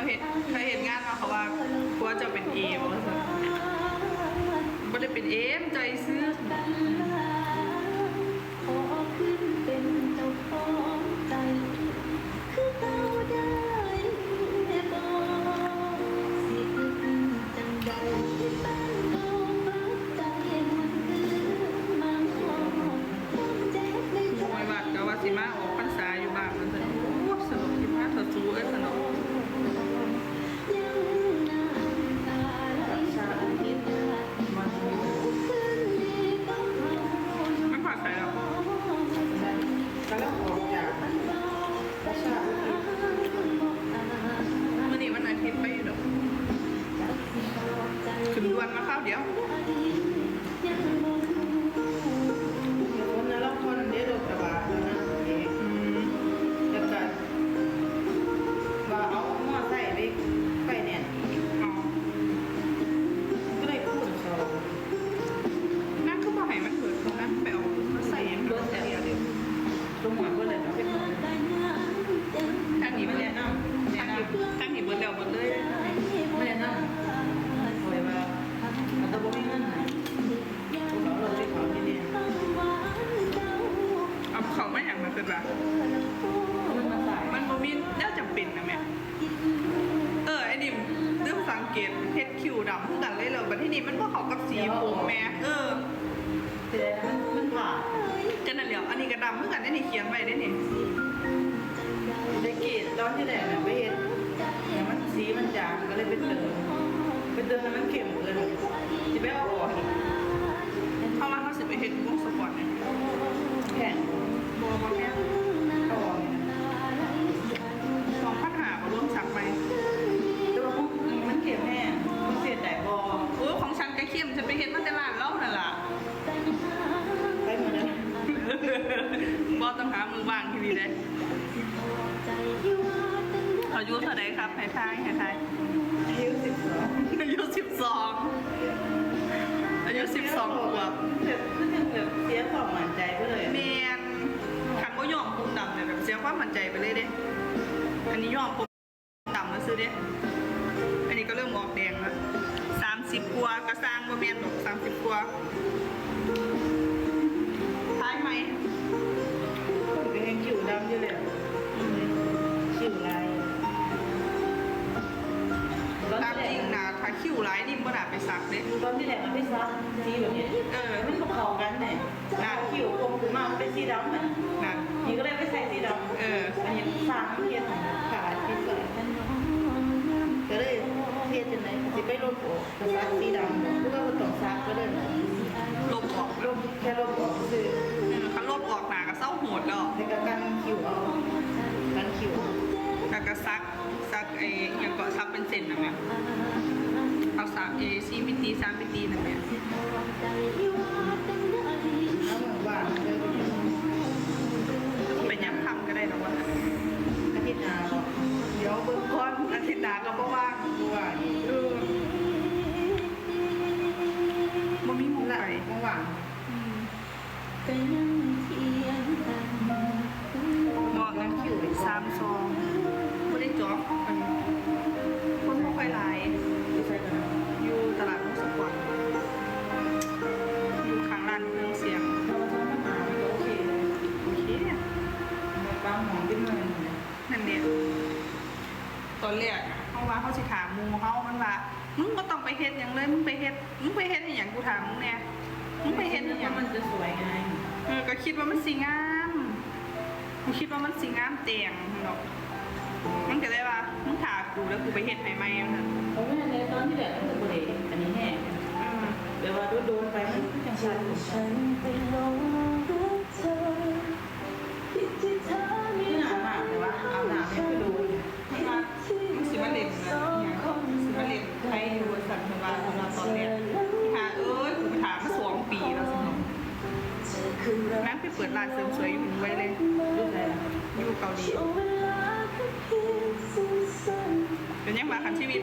เขาเห็นเขาเห็นงานมาเขาว่าผัวจะเป็นเอมว่าซั่นบ่ได้เป็นเอมใจซื้อ วนมาข้าวเดียว เป็นแบบมันมาใส่มันบ่มีน่าจะเป็นนะแม่เออไอ้ดิมเรื่องสังเกตเฮ็ดคิวดำคือกันเลยเหรอบัดที่นี่มันบ่เข้ากับสีผมแม่เออแต่มันมันผ่าจังนั่นแหล้วอันนี้ก็ดำคือกันได้นี่เขียนไว้ได้นี่ในเกตตอนที่แรก สองพันหาบ่รวมสักไปแต่ว่าพวกมันเข็มแน่มันเสียแต่บอโอ้ยของฉันก็เข้มฉันไปเฮ็ดมาแต่ร้านเหล้านั่นล่ะ ไปเหมือนนั้นบ่ต้องหามือว่างที่นี่เด้อายุเท่าใดครับให้ทายให้ทายอายุสิบสองอายุสิบสองอายุสิบสองขวบ แบบก็ยังแบบเสียความมั่นใจไปเลยเมียนขันก็ ยอมปุ่มดำเนี่ยแบบเสียความมั่นใจไปเลยเด้ อันนี้ยอมปุ่มดำมาซื้อเด้ อันนี้ก็เริ่มออกแดงแล้วสามสิบกว่ากระซังบ่เมียนดอกสามสิบกว่าท้ายไหมก็ยังคิวดำอยู่เลยคิวลายตอนตามที่จแรริกงนะถ้าคิ้วร้ายนี่บ่น่าไปสักเด้ตอนที่แรกมันไม่ซ้ำสีแบบนี้ เออ มันก็เข้ากันเนี่ยหน้าคิวคมขึ้นมามันเป็นสีดำอะนั่นนี่ ก็ซักซักไอ้อยังก็ซักเป็นเส้นนะแม่เอาซักเอซีมิตีสามมิตีนะแม่เอาเมือนว่าเลยเป็นย้ำคำก็ได้หรอวะอาทิตย์หน้าเดี๋ยวเบิ่งก่อนอาทิตย์หน้าก็บ่ว่างว่าเออบ่มีมุงละไปว่างก็ยังเทียงกันเหมาะกันคิวสามโซ ว่าเขาสิถามหมูเขามันว่ามึงก็ต้องไปเฮ็ดอย่างเลยมึงไปเฮ็ดมึงไปเฮ็ดให้หยังกูถามมึงแน่มึงไปเฮ็ดให้หยังมันจะสวยไงเออก็คิดว่ามันสีงามกูคิดว่ามันสีงามเตียงหรอกมันก็เลยว่ามึงถากูแล้วกูไปเฮ็ดให้ไหมมันเขาไม่ในตอนที่แบบต้องบริอันนี้แห้งเออเดี๋ยวว่าโดนไปมันจังชันฉันไปหลง คือรักนั่งไปเปิดร้านเสริมสวยอยู่ไว้เลยดูแลอยู่เกาหลีช่วงเวลาแค่เพียงสั้นๆเป็นยังมาคันชีวิต